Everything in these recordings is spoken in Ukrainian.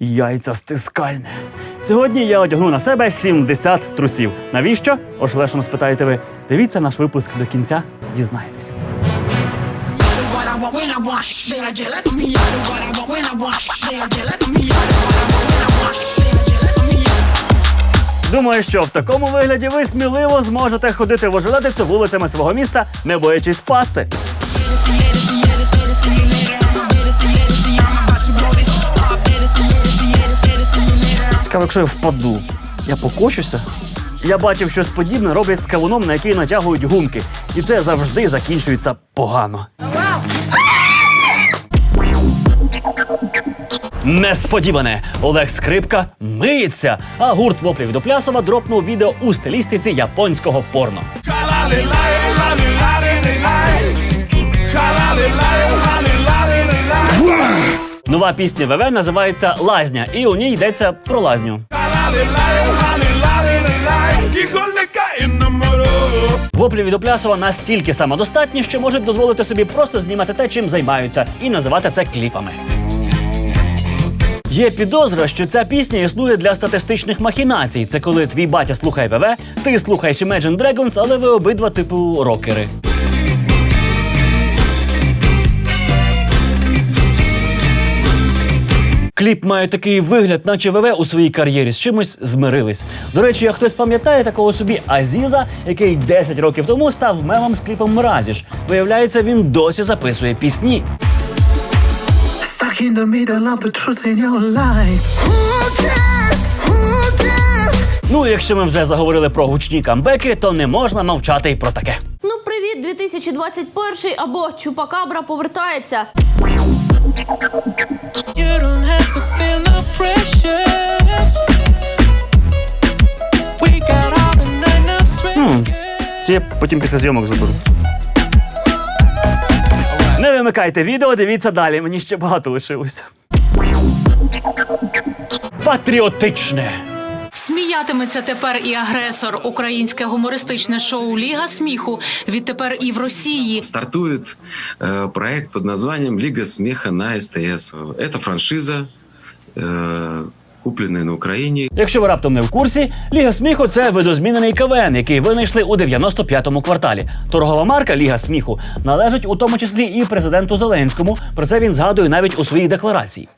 яйця стискальне. Сьогодні я одягну на себе 70 трусів. Навіщо? Ошелешено спитаєте ви. Дивіться наш випуск до кінця, дізнаєтесь. Думаю, що в такому вигляді ви сміливо зможете ходити в ожеледицю вулицями свого міста, не боячись впасти. Цікаво, якщо я впаду, я покочуся. Я бачив, щось подібне роблять з кавуном, на який натягують гумки. І це завжди закінчується погано. Несподіване! Олег Скрипка миється, а гурт воплів до Плясова дропнув відео у стилістиці японського порно. Нова пісня ВВ називається Лазня, і у ній йдеться про лазню. Воплі від Оплясова настільки самодостатні, що можуть дозволити собі просто знімати те, чим займаються, і називати це кліпами. Є підозра, що ця пісня існує для статистичних махінацій. Це коли твій батя слухає ВВ, ти слухаєш Imagine Dragons, але ви обидва типу рокери. Кліп має такий вигляд, наче ВВ у своїй кар'єрі з чимось змирились. До речі, як хтось пам'ятає такого собі Азіза, який 10 років тому став мемом з кліпом Мразіж. Виявляється, він досі записує пісні. Stuck in the middle of the truth in your lies. Who cares? Who cares? Ну, якщо ми вже заговорили про гучні камбеки, то не можна мовчати й про таке. Ну, привіт, 2021 або Чупакабра повертається. You don't have Ці я потім після зйомок заберу. Не вимикайте відео, дивіться далі. Мені ще багато лишилося. Патріотичне. Сміятиметься тепер і агресор. Українське гумористичне шоу Ліга сміху відтепер і в Росії. стартует э, проект под названием «Лига смеха на СТС». Это франшиза, э, купленная на Україні. Якщо ви раптом не в курсі, Ліга сміху це видозмінений КВН, який винайшли у 95-му кварталі. Торгова марка Ліга сміху належить у тому числі і президенту Зеленському. Про це він згадує навіть у своїй декларації.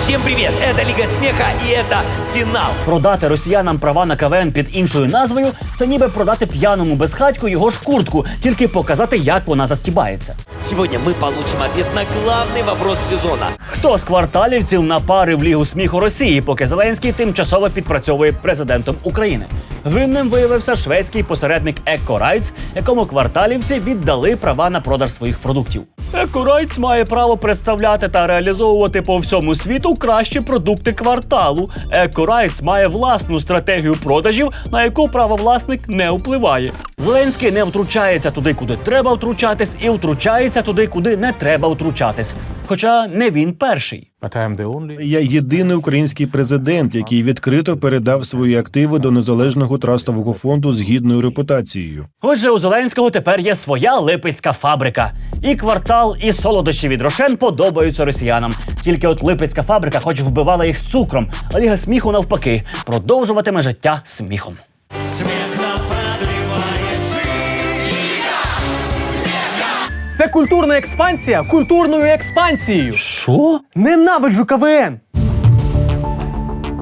Всем привет! Это Лига Смеха и это финал. Продати росіянам права на КВН під іншою назвою це ніби продати п'яному безхатьку його ж куртку, тільки показати, як вона застібається. Сегодня мы получим ответ на главный вопрос сезона. Хто з кварталівців напарив Лігу сміху Росії, поки Зеленський тимчасово підпрацьовує президентом України? Винним виявився шведський посередник Екорайц, якому кварталівці віддали права на продаж своїх продуктів. Екорайц має право представляти та реалізовувати по всьому світу кращі продукти кварталу. Екорайц має власну стратегію продажів, на яку правовласник не впливає. Зеленський не втручається туди, куди треба втручатись, і втручається туди, куди не треба втручатись. Хоча не він перший. Я єдиний український президент, який відкрито передав свої активи до незалежного трастового фонду з гідною репутацією. Отже, у Зеленського тепер є своя липецька фабрика. І квартал, і солодощі від Рошен подобаються росіянам. Тільки от липецька фабрика, хоч вбивала їх цукром, а ліга сміху навпаки, продовжуватиме життя сміхом. Це культурна експансія культурною експансією. Що? Ненавиджу КВН.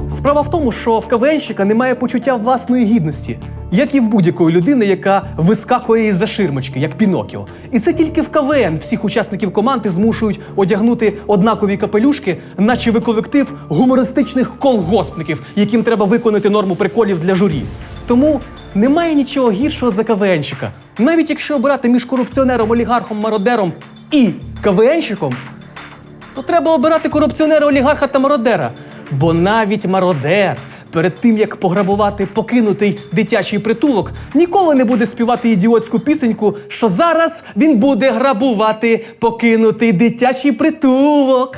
Справа в тому, що в КВНщика немає почуття власної гідності, як і в будь-якої людини, яка вискакує із за ширмочки, як Пінокіо. І це тільки в КВН всіх учасників команди змушують одягнути однакові капелюшки, наче ви колектив гумористичних колгоспників, яким треба виконати норму приколів для журі. Тому немає нічого гіршого за КВНщика. Навіть якщо обирати між корупціонером, олігархом, мародером і КВНщиком, то треба обирати корупціонера, олігарха та мародера. Бо навіть мародер перед тим як пограбувати покинутий дитячий притулок, ніколи не буде співати ідіотську пісеньку, що зараз він буде грабувати покинутий дитячий притулок.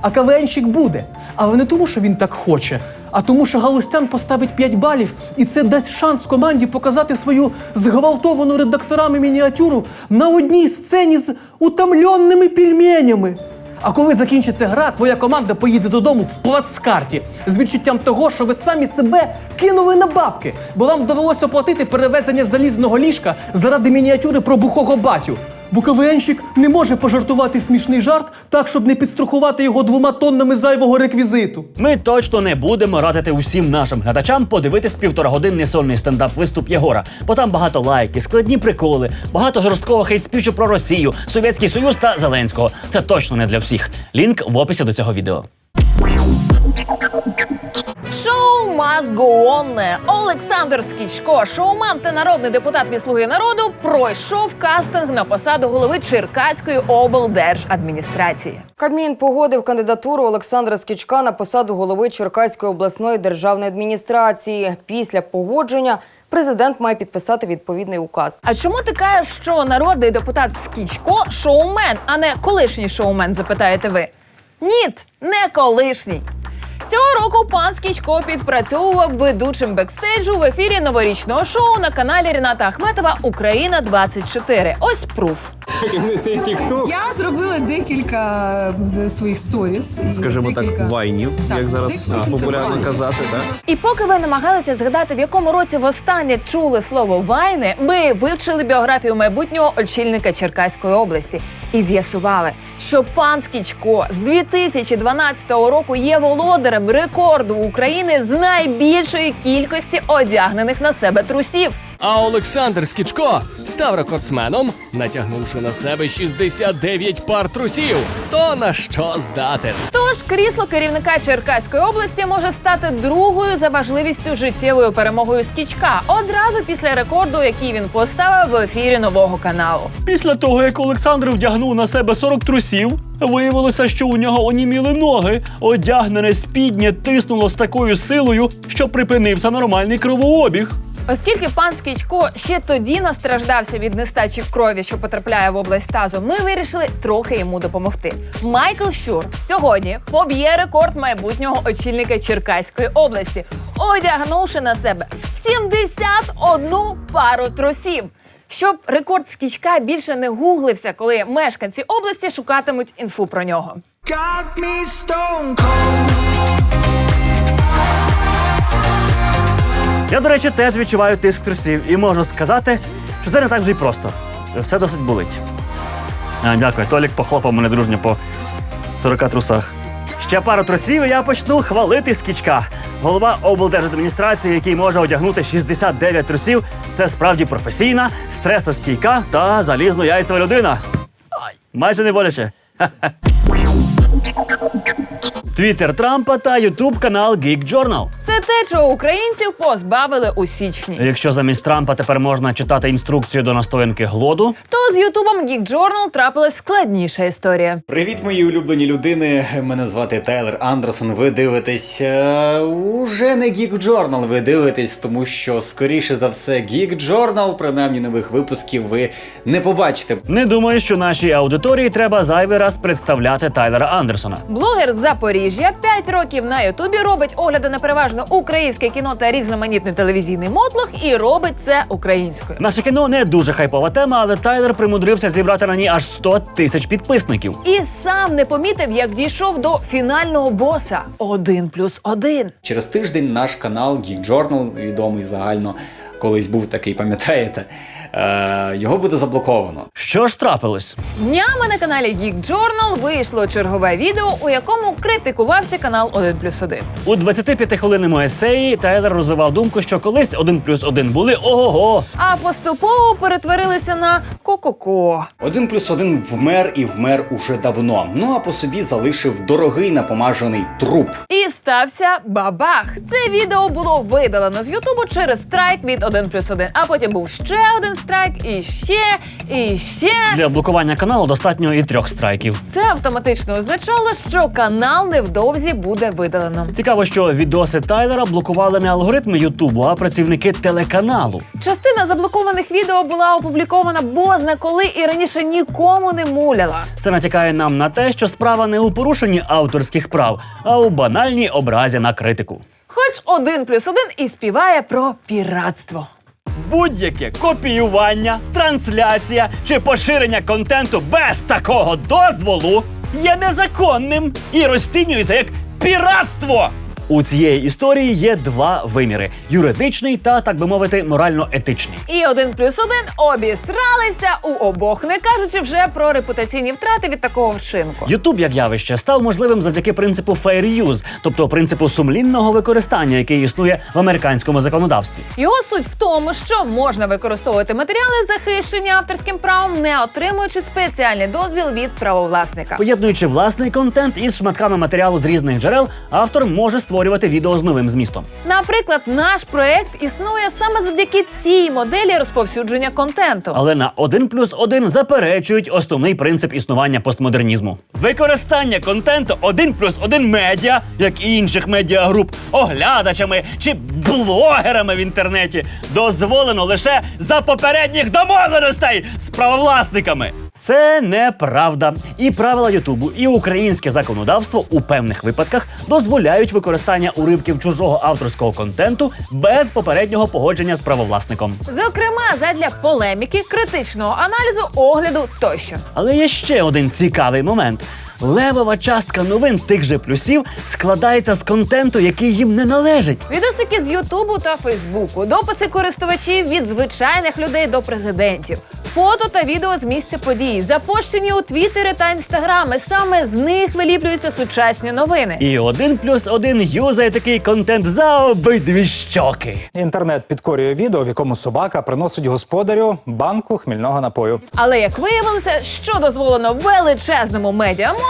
А КВНщик буде. Але не тому, що він так хоче, а тому, що Галустян поставить 5 балів, і це дасть шанс команді показати свою зґвалтовану редакторами мініатюру на одній сцені з утомленими пельменями. А коли закінчиться гра, твоя команда поїде додому в плацкарті з відчуттям того, що ви самі себе кинули на бабки, бо вам довелося оплатити перевезення залізного ліжка заради мініатюри про бухого батю. Бо не може пожартувати смішний жарт так, щоб не підстрахувати його двома тоннами зайвого реквізиту. Ми точно не будемо радити усім нашим глядачам подивитись півторагодинний сольний стендап виступ Єгора, бо там багато лайки, складні приколи, багато жорсткого хейт-спічу про Росію, Совєтський Союз та Зеленського. Це точно не для всіх. Лінк в описі до цього відео. Шоу must go on. Олександр Скічко, шоумен та народний депутат від «Слуги народу, пройшов кастинг на посаду голови Черкаської облдержадміністрації. Кабмін погодив кандидатуру Олександра Скічка на посаду голови Черкаської обласної державної адміністрації. Після погодження президент має підписати відповідний указ. А чому ти кажеш, що народний депутат Скічко шоумен, а не колишній шоумен? Запитаєте ви? Ні, не колишній. Цього року пан Скічко підпрацьовував ведучим бекстейджу в ефірі новорічного шоу на каналі Ріната Ахметова Україна 24 Ось пруф. Я зробила декілька е, своїх сторіс. скажімо так, вайнів, Так, як зараз декілька. популярно казати, так? І поки ви намагалися згадати, в якому році востаннє чули слово вайни, ми вивчили біографію майбутнього очільника Черкаської області і з'ясували, що пан Скічко з 2012 року є володарем рекорду України з найбільшої кількості одягнених на себе трусів. А Олександр Скічко став рекордсменом, натягнувши на себе 69 пар трусів. То на що здатен? Тож крісло керівника Черкаської області може стати другою за важливістю життєвою перемогою Скічка одразу після рекорду, який він поставив в ефірі нового каналу. Після того, як Олександр вдягнув на себе 40 трусів, виявилося, що у нього оніміли ноги. Одягнене спіднє тиснуло з такою силою, що припинився нормальний кровообіг. Оскільки пан Скічко ще тоді настраждався від нестачі крові, що потрапляє в область тазу, ми вирішили трохи йому допомогти. Майкл Щур сьогодні поб'є рекорд майбутнього очільника Черкаської області, одягнувши на себе 71 пару трусів. Щоб рекорд Скічка більше не гуглився, коли мешканці області шукатимуть інфу про нього. Got me stone cold. Я, до речі, теж відчуваю тиск трусів і можу сказати, що це не так вже й просто. Все досить болить. А, дякую, Толік похлопав мене дружньо по 40 трусах. Ще пару трусів, і я почну хвалити скічка. Голова облдержадміністрації, який може одягнути 69 трусів, це справді професійна, стресостійка та залізно яйцева людина. Ай, майже не боляче. Твіттер Трампа та Ютуб канал Geek Journal. Це те, чого українців позбавили у січні. Якщо замість Трампа тепер можна читати інструкцію до настоянки глоду, То з Ютубом Geek Journal трапилась складніша історія. Привіт, мої улюблені людини. Мене звати Тайлер Андерсон. Ви дивитесь е, уже не Geek Journal, Ви дивитесь, тому що скоріше за все, Geek Journal, принаймні нових випусків, ви не побачите. не думаю, що нашій аудиторії треба зайвий раз представляти Тайлера Андерсона. Блогер з Запоріжжя 5 років на Ютубі робить огляди на переважно українське кіно та різноманітний телевізійний мотлох і робить це українською. Наше кіно не дуже хайпова тема, але Тайлер примудрився зібрати на ній аж 100 тисяч підписників. І сам не помітив, як дійшов до фінального боса один плюс один. Через тиждень наш канал Geek Journal, відомий загально, колись був такий, пам'ятаєте, е, його буде заблоковано. Що ж трапилось? Днями на каналі Geek Journal вийшло чергове відео, у якому критикувався канал 1 плюс 1. У 25-хвилинному есеї Тайлер розвивав думку, що колись один плюс один були ого-го. А поступово перетворилися на ко-ко-ко. Один плюс один вмер і вмер уже давно. Ну а по собі залишив дорогий напомажений труп. І стався бабах. Це відео було видалено з Ютубу через страйк від 1 плюс 1. А потім був ще один страйк, і ще, і ще. Для блокування каналу достатньо і трьох страйків. Це автоматично означало, що канал невдовзі буде видалено. Цікаво, що відоси Тайлера блокували не алгоритми Ютубу, а працівники телеканалу. Частина заблокованих відео була опублікована бозна коли і раніше нікому не муляла. Це натякає нам на те, що справа не у порушенні авторських прав, а у банальній образі на критику. Хоч один плюс один і співає про піратство. Будь-яке копіювання, трансляція чи поширення контенту без такого дозволу є незаконним і розцінюється як піратство. У цієї історії є два виміри: юридичний та, так би мовити, морально-етичний. І один плюс один обісралися у обох, не кажучи вже про репутаційні втрати від такого вчинку. Ютуб як явище став можливим завдяки принципу fair use, тобто принципу сумлінного використання, який існує в американському законодавстві. Його суть в тому, що можна використовувати матеріали, захищені авторським правом, не отримуючи спеціальний дозвіл від правовласника. Поєднуючи власний контент із шматками матеріалу з різних джерел, автор може створювати відео з новим змістом. Наприклад, наш проект існує саме завдяки цій моделі розповсюдження контенту. Але на 1 плюс 1 заперечують основний принцип існування постмодернізму. Використання контенту 1 плюс 1 медіа, як і інших медіагруп, оглядачами чи блогерами в інтернеті, дозволено лише за попередніх домовленостей з правовласниками. Це неправда. І правила Ютубу, і українське законодавство у певних випадках дозволяють використання уривків чужого авторського контенту без попереднього погодження з правовласником. Зокрема, задля полеміки, критичного аналізу, огляду тощо. Але є ще один цікавий момент. Левова частка новин тих же плюсів складається з контенту, який їм не належить. Відосики з Ютубу та Фейсбуку, дописи користувачів від звичайних людей до президентів, фото та відео з місця події, запущені у Твіттери та Інстаграми. Саме з них виліплюються сучасні новини. І один плюс один юзає такий контент за обидві щоки. Інтернет підкорює відео, в якому собака приносить господарю банку хмільного напою. Але як виявилося, що дозволено величезному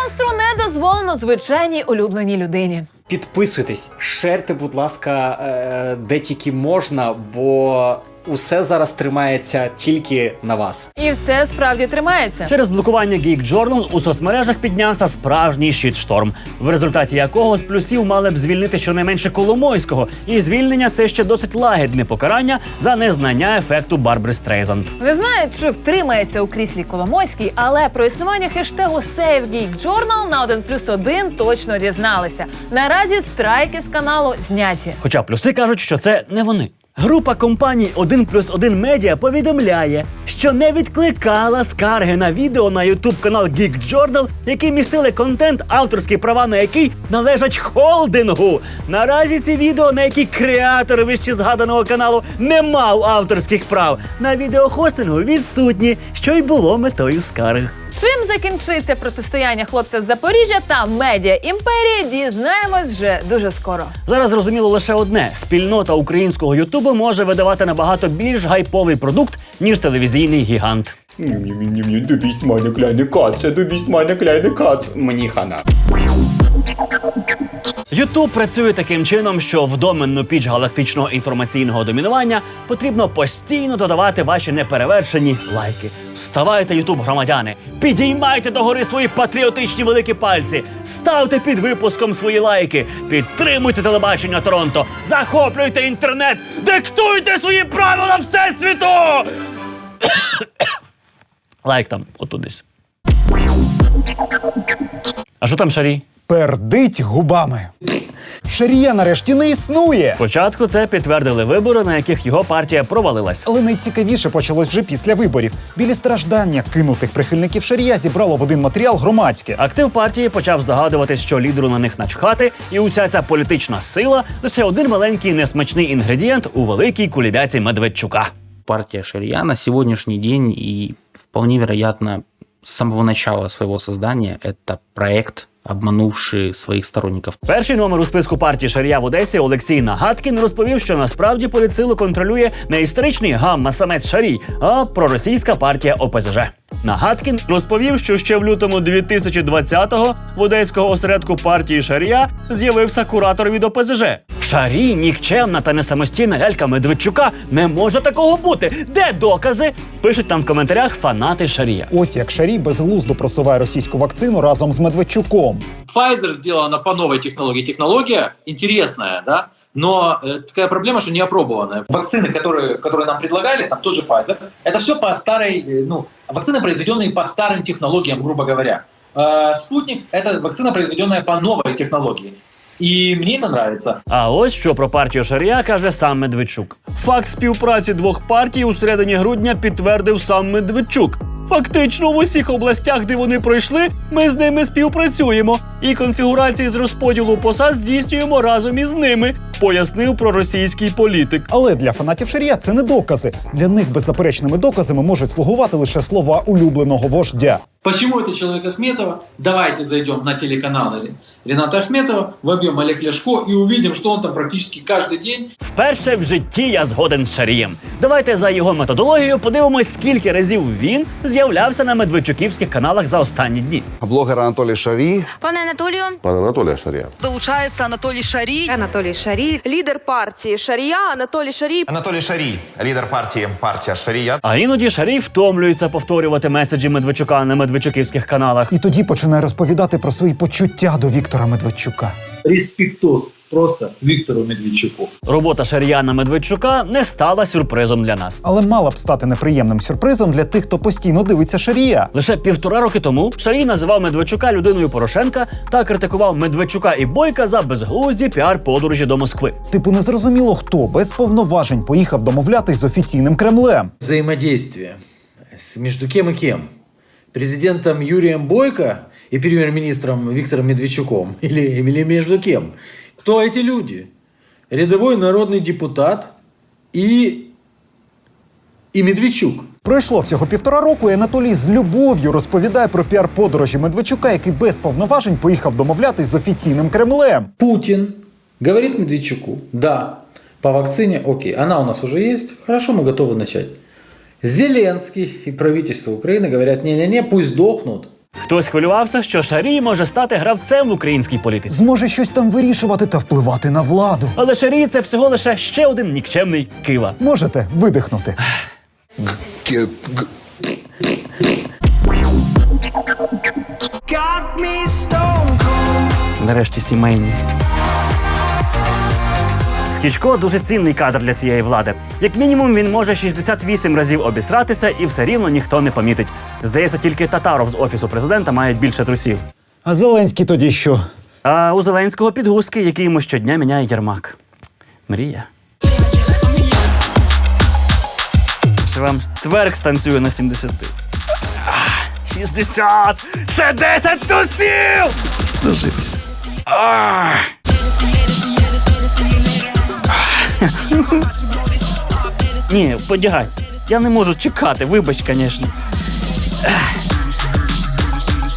медіамонстру, не дозволено звичайній улюбленій людині. Підписуйтесь, шерте, будь ласка, е, де тільки можна, бо усе зараз тримається тільки на вас. І все справді тримається. Через блокування Geek Journal у соцмережах піднявся справжній щитшторм, в результаті якого з плюсів мали б звільнити щонайменше Коломойського, і звільнення це ще досить лагідне покарання за незнання ефекту Барбри Стрейзанд. Не знаю, чи втримається у кріслі Коломойський, але про існування хештегу SaveGeekJournal на 1 плюс 1 точно дізналися. Наразі страйки з каналу зняті. Хоча плюси кажуть, що це не вони. Група компаній 1 плюс 1 Медіа повідомляє, що не відкликала скарги на відео на YouTube канал Geek Journal, які містили контент, авторські права на який належать холдингу. Наразі ці відео, на які креатор вище згаданого каналу не мав авторських прав, на відеохостингу відсутні, що й було метою скарг. Чим закінчиться протистояння хлопця з Запоріжжя та медіа імперії, дізнаємось вже дуже скоро. Зараз зрозуміло лише одне: спільнота українського Ютубу може видавати набагато більш гайповий продукт, ніж телевізійний гігант. Bist meine kleine Katze, du bist meine kleine Katze. Мені хана. Ютуб працює таким чином, що в доменну піч галактичного інформаційного домінування потрібно постійно додавати ваші неперевершені лайки. Вставайте, Ютуб громадяни, підіймайте догори свої патріотичні великі пальці, ставте під випуском свої лайки, підтримуйте телебачення Торонто, захоплюйте інтернет, диктуйте свої правила всесвіту! Лайк там, отут десь. А що там шарі? Пердить губами. Шарія нарешті не існує. Спочатку це підтвердили вибори, на яких його партія провалилась. Але найцікавіше почалось вже після виборів. Білі страждання кинутих прихильників Шарія зібрало в один матеріал громадське. Актив партії почав здогадуватись, що лідеру на них начхати, і уся ця політична сила лише один маленький несмачний інгредієнт у великій кулібяці Медведчука. партия Шария на сегодняшний день и вполне вероятно с самого начала своего создания это проект, обманувший своїх сторонників. Перший номер у списку партії Шарія в Одесі Олексій Нагадкін розповів, що насправді політсилу контролює не історичний гамма-самець Шарій, а проросійська партія ОПЗЖ. Нагадкін розповів, що ще в лютому 2020-го в одеського осередку партії Шарія з'явився куратор від ОПЗЖ. Шарій, нікчемна та не самостійна лялька Медведчука. Не може такого бути. Де докази? Пишуть там в коментарях фанати Шарія. Ось як Шарій безглуздо просуває російську вакцину разом з Медведчуком. Pfizer сделана по новой технологии. Технология интересная, да, но э, такая проблема, что не опробованная. Вакцины, которые, которые нам предлагались, там тот же Pfizer, это все по старой, э, ну, вакцины, произведенные по старым технологиям, грубо говоря. Э, Спутник – это вакцина, произведенная по новой технологии. И мне это нравится. А ось що про партію Шарія каже сам Медведчук. Факт співпраці двох партій у середині грудня підтвердив сам Медведчук. Фактично в усіх областях, де вони пройшли, ми з ними співпрацюємо і конфігурації з розподілу посад здійснюємо разом із ними, пояснив проросійський політик. Але для фанатів Шарія це не докази. Для них беззаперечними доказами можуть слугувати лише слова улюбленого вождя. Почему это человек Ахметова? Давайте зайдем на телеканал Рената Ахметова, вобьем Олег Ляшко и увидим, что он там практически каждый день Вперше в житті я згоден з Шарієм. Давайте за його методологією подивимось, скільки разів він з'являвся на медведчуківських каналах за останні дні. Блогер Анатолій Шарій. Пане Анатолію, Пан Анатолій Шарія. долучається Анатолій Шарій. Анатолій Шарій, лідер партії Шарія. Анатолій Шарій. Анатолій Шарій, лідер партії партія Шарія. А іноді Шарій втомлюється повторювати меседжі Медведчука на медведчуківських каналах. І тоді починає розповідати про свої почуття до Віктора Медведчука. респектос просто Виктору Медведчуку. Робота Шарія на Медведчука не стала сюрпризом для нас. Але мала б стати неприємним сюрпризом для тих, хто постійно дивиться Шарія. Лише півтора роки тому Шарій називав Медведчука людиною Порошенка та критикував Медведчука і Бойка за безглузді піар-подорожі до Москви. Типу, незрозуміло хто без повноважень поїхав домовлятись з офіційним Кремлем. Взаимодействие с между кем и кем? Президентом Юрием Бойко и премьер-министром Виктором Медведчуком? Или, или между кем? Кто эти люди? Рядовой народный депутат и, и Медведчук. Пройшло всього півтора року, і Анатолій з любов'ю розповідає про піар-подорожі Медведчука, який без повноважень поїхав домовлятись з офіційним Кремлем. Путин говорит Медведчуку, да, по вакцине, окей, она у нас уже есть, хорошо, мы готовы начать. Зеленский и правительство Украины говорят, не-не-не, пусть дохнут. Хтось хвилювався, що Шарій може стати гравцем в українській політиці. Зможе щось там вирішувати та впливати на владу. Але Шарій це всього лише ще один нікчемний кива. Можете видихнути. Нарешті сімейні. Скічко дуже цінний кадр для цієї влади. Як мінімум, він може 68 разів обісратися, і все рівно ніхто не помітить. Здається, тільки татаров з офісу президента мають більше трусів. А Зеленський тоді що? А у Зеленського підгузки, які йому щодня міняє Єрмак. Мрія. Ще вам тверк станцює на 70. Ах, 60! Ще 10 трусів! Дожились. Ні, подягай. Я не можу чекати, вибач, звісно.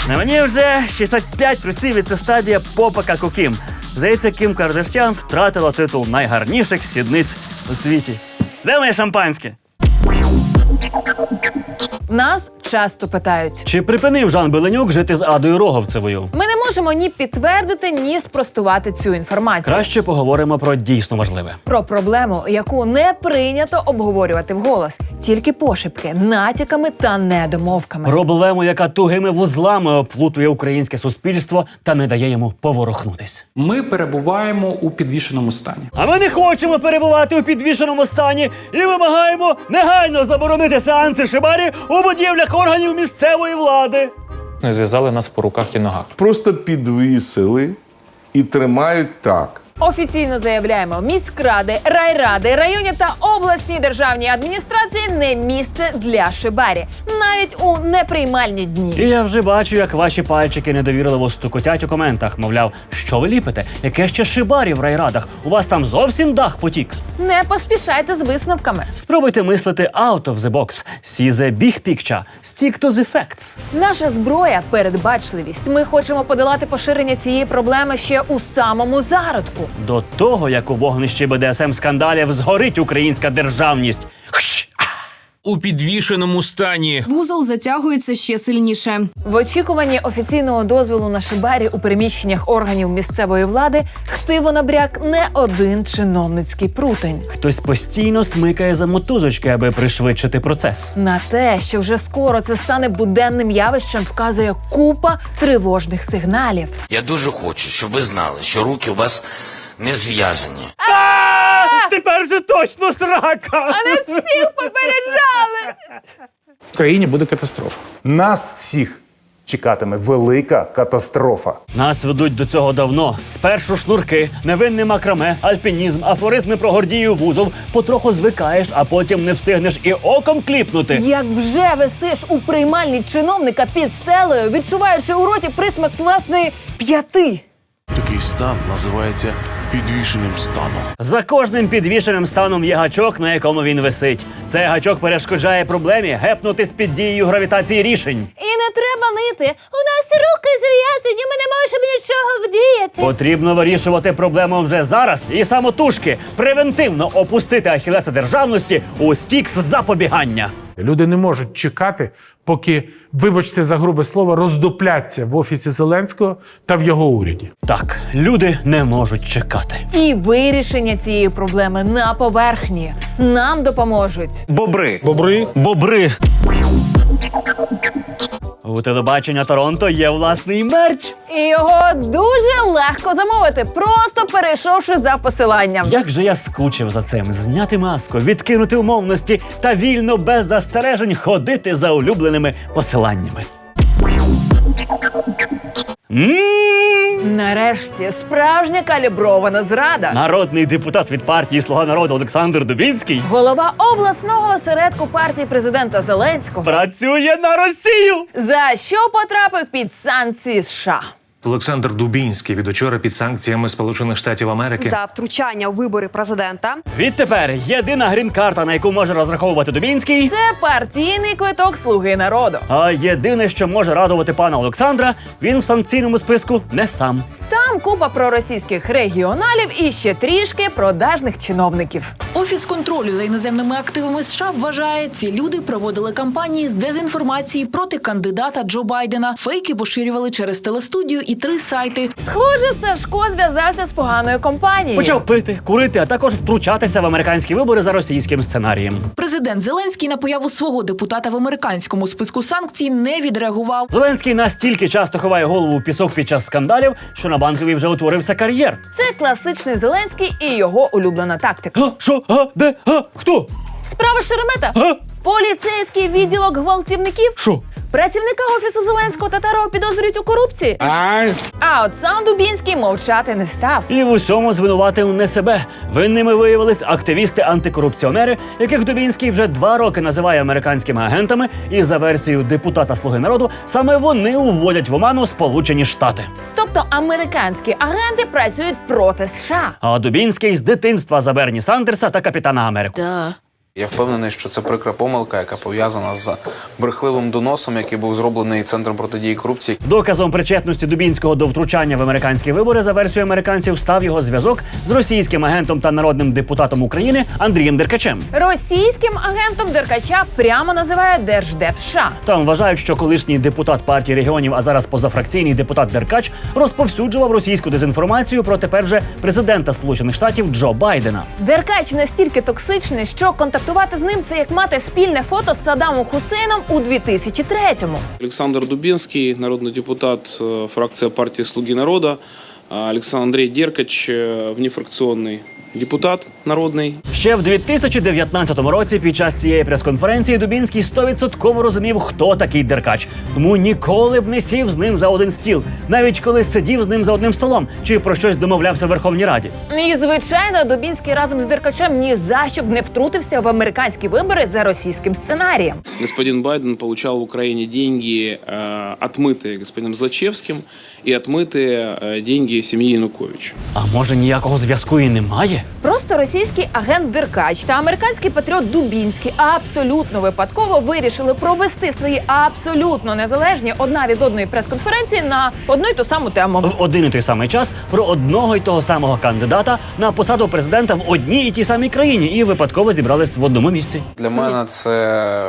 На мені вже 65 трусів і це стадія попака Кукім. Здається, Кім Кардашян втратила титул найгарніших сідниць у світі. Де моє шампанське? Нас часто питають. Чи припинив Жан Беленюк жити з Адою Роговцевою? Ми не можемо ні підтвердити, ні спростувати цю інформацію. Краще поговоримо про дійсно важливе. Про проблему, яку не прийнято обговорювати вголос, тільки пошепки, натяками та недомовками. Проблему, яка тугими вузлами оплутує українське суспільство та не дає йому поворухнутись. Ми перебуваємо у підвішеному стані. А ми не хочемо перебувати у підвішеному стані і вимагаємо негайно заборонити сеанси шибарі у будівлях органів місцевої влади. Ну, Зв'язали нас по руках і ногах. Просто підвісили і тримають так. Офіційно заявляємо, міськради, райради, районні та обласні державні адміністрації не місце для шибарі, навіть у неприймальні дні. І я вже бачу, як ваші пальчики недовірливо стукотять у коментах. Мовляв, що ви ліпите? Яке ще шибарі в райрадах? У вас там зовсім дах потік. Не поспішайте з висновками. Спробуйте мислити out of the box. See the big picture. Stick to the facts. Наша зброя передбачливість. Ми хочемо подолати поширення цієї проблеми ще у самому зародку. До того, як у вогнищі БДСМ скандалів згорить українська державність. Хщ! У підвішеному стані. Вузол затягується ще сильніше. В очікуванні офіційного дозволу на шибарі у переміщеннях органів місцевої влади хтиво набряк не один чиновницький прутень. Хтось постійно смикає за мотузочки, аби пришвидшити процес. На те, що вже скоро це стане буденним явищем, вказує купа тривожних сигналів. Я дуже хочу, щоб ви знали, що руки у вас не зв'язані. Тепер же точно срака! А нас всіх попереджали! В країні буде катастрофа. Нас всіх чекатиме велика катастрофа. Нас ведуть до цього давно. Спершу шнурки, невинне макраме, альпінізм, афоризми про гордію вузол. Потроху звикаєш, а потім не встигнеш і оком кліпнути. Як вже висиш у приймальні чиновника під стелею, відчуваючи у роті присмак власної п'яти. Такий стан називається підвішеним станом. За кожним підвішеним станом є гачок, на якому він висить. Цей гачок перешкоджає проблемі гепнутись під дією гравітації рішень. І не треба нити. У нас руки зв'язані, ми не можемо нічого вдіяти. Потрібно вирішувати проблему вже зараз і самотужки превентивно опустити ахілеса державності у стікс запобігання. Люди не можуть чекати, поки, вибачте за грубе слово, роздупляться в офісі Зеленського та в його уряді. Так, люди не можуть чекати. І вирішення цієї проблеми на поверхні нам допоможуть. Бобри. Бобри. Бобри. У телебачення Торонто є власний мерч. І його дуже легко замовити, просто перейшовши за посиланням. Як же я скучив за цим зняти маску, відкинути умовності та вільно без застережень ходити за улюбленими посиланнями. Нарешті справжня калібрована зрада. Народний депутат від партії Слуга народу Олександр Дубінський Голова обласного осередку партії президента Зеленського працює на Росію. за що потрапив під санкції США. Олександр Дубінський від учора під санкціями Сполучених Штатів Америки. За втручання у вибори президента. Відтепер єдина грін-карта, на яку може розраховувати Дубінський. Це партійний квиток Слуги народу. А єдине, що може радувати пана Олександра, він в санкційному списку не сам. Там купа проросійських регіоналів і ще трішки продажних чиновників. Офіс контролю за іноземними активами США вважає, ці люди проводили кампанії з дезінформації проти кандидата Джо Байдена. Фейки поширювали через телестудію і три сайти. Схоже, Сашко зв'язався з поганою компанією. Почав пити, курити, а також втручатися в американські вибори за російським сценарієм. Президент Зеленський на появу свого депутата в американському списку санкцій не відреагував. Зеленський настільки часто ховає голову в пісок під час скандалів, що на банковій вже утворився кар'єр. Це класичний Зеленський і його улюблена тактика. А, що? А, де? А, хто? Справа Шеремета. Поліцейський відділок гвалтівників. Що? Працівника офісу Зеленського Татарова підозрюють у корупції. А от сам Дубінський мовчати не став. І в усьому звинуватив не себе. Винними виявились активісти-антикорупціонери, яких Дубінський вже два роки називає американськими агентами. І за версією депутата Слуги народу саме вони уводять в оману Сполучені Штати. Тобто американські агенти працюють проти США. А Дубінський з дитинства за Берні Сандерса та Капітана Америку. Я впевнений, що це прикра помилка, яка пов'язана з брехливим доносом, який був зроблений центром протидії корупції. Доказом причетності Дубінського до втручання в американські вибори за версією американців став його зв'язок з російським агентом та народним депутатом України Андрієм Деркачем. Російським агентом Деркача прямо називає Держдеп США. Там вважають, що колишній депутат партії регіонів, а зараз позафракційний депутат Деркач, розповсюджував російську дезінформацію про тепер же президента Сполучених Штатів Джо Байдена. Деркач настільки токсичний, що контактувати з ним це як мати спільне фото з Саддамом Хусейном у 2003-му. Александр Дубинский, народный депутат, э, фракция партии «Слуги народа». А Александр Андрей Деркач, э, внефракционный депутат народный. Ще в 2019 році під час цієї прес-конференції Дубінський стовідсотково розумів, хто такий Деркач. Тому ніколи б не сів з ним за один стіл, навіть коли сидів з ним за одним столом чи про щось домовлявся в Верховній Раді. І звичайно, Дубінський разом з Деркачем ні за що б не втрутився в американські вибори за російським сценарієм. Господин Байден получал в Украине деньги, э, отмытые господином Злачевским, и отмытые э, деньги семьи Януковича. А може ніякого зв'язку і немає? Просто російський агент Деркач та американський патріот Дубінський абсолютно випадково вирішили провести свої абсолютно незалежні одна від одної прес-конференції на одну й ту саму тему. В один і той самий час про одного й того самого кандидата на посаду президента в одній і тій самій країні і випадково зібрались в одному місці. Для мене це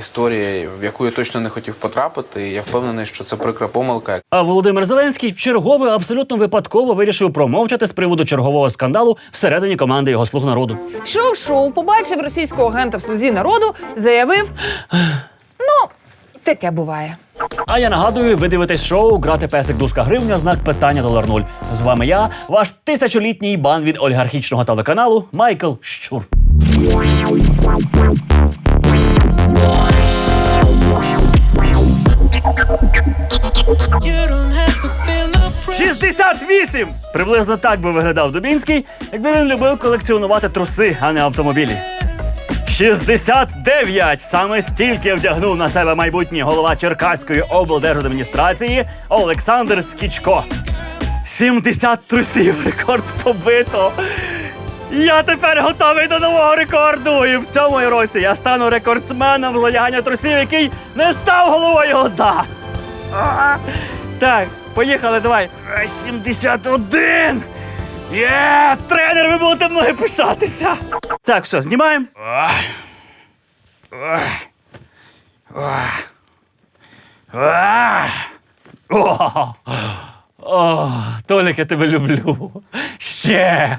м, історія, в яку я точно не хотів потрапити. і Я впевнений, що це прикра помилка. А Володимир Зеленський вчергове абсолютно випадково вирішив промовчати з приводу чергового скандалу всередині команди його слуг народу. Шов шоу, побачив російського агента в слузі народу, заявив: ну, таке буває. А я нагадую, ви дивитесь шоу Грати песик дужка гривня, знак питання долар нуль. З вами я, ваш тисячолітній бан від олігархічного телеканалу Майкл Щур. 68! Приблизно так би виглядав Дубінський, якби він любив колекціонувати труси, а не автомобілі. 69! Саме стільки вдягнув на себе майбутній голова Черкаської облдержадміністрації Олександр Скічко. 70 трусів рекорд побито. Я тепер готовий до нового рекорду. І в цьому році я стану рекордсменом з трусів, який не став головою ОДА. А, Так, поїхали, давай. Е, 71! Є! Тренер, ви будете мною пишатися. Так, все, знімаємо. О, Толік, я тебе люблю. Ще.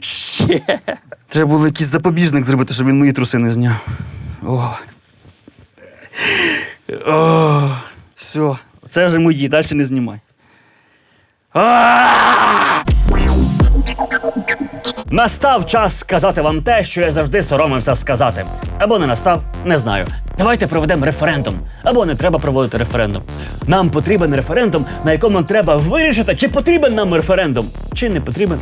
Ще. Треба було якийсь запобіжник зробити, щоб він мої труси не зняв. О. О. Все. Це вже мої, далі не знімай. Настав час сказати вам те, що я завжди соромився сказати. Або не настав, не знаю. Давайте проведемо референдум. Або не треба проводити референдум. Нам потрібен референдум, на якому треба вирішити, чи потрібен нам референдум, чи не потрібен.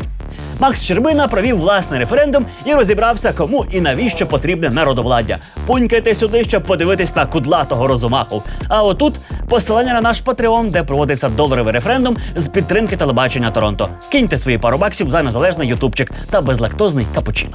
Макс Щербина провів власний референдум і розібрався, кому і навіщо потрібне народовладдя. Пунькайте сюди, щоб подивитись на кудлатого розумаху. А отут посилання на наш Патреон, де проводиться доларовий референдум з підтримки телебачення Торонто. Киньте свої пару баксів за незалежний ютубчик та безлактозний капучино.